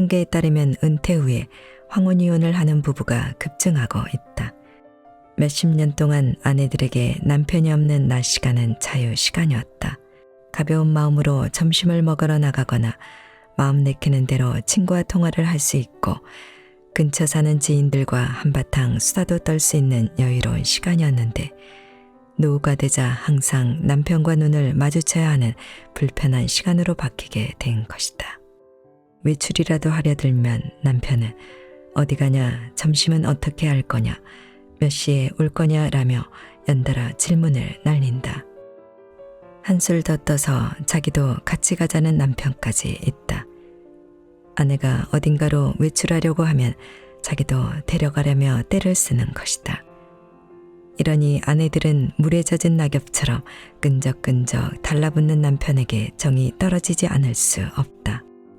통계에 따르면 은퇴 후에 황혼이혼을 하는 부부가 급증하고 있다. 몇십 년 동안 아내들에게 남편이 없는 낮 시간은 자유 시간이었다. 가벼운 마음으로 점심을 먹으러 나가거나 마음 내키는 대로 친구와 통화를 할 수 있고 근처 사는 지인들과 한바탕 수다도 떨 수 있는 여유로운 시간이었는데 노후가 되자 항상 남편과 눈을 마주쳐야 하는 불편한 시간으로 바뀌게 된 것이다. 외출이라도 하려 들면 남편은 어디 가냐, 점심은 어떻게 할 거냐, 몇 시에 올 거냐라며 연달아 질문을 날린다. 한술 더 떠서 자기도 같이 가자는 남편까지 있다. 아내가 어딘가로 외출하려고 하면 자기도 데려가려며 때를 쓰는 것이다. 이러니 아내들은 물에 젖은 낙엽처럼 끈적끈적 달라붙는 남편에게 정이 떨어지지 않을 수 없다.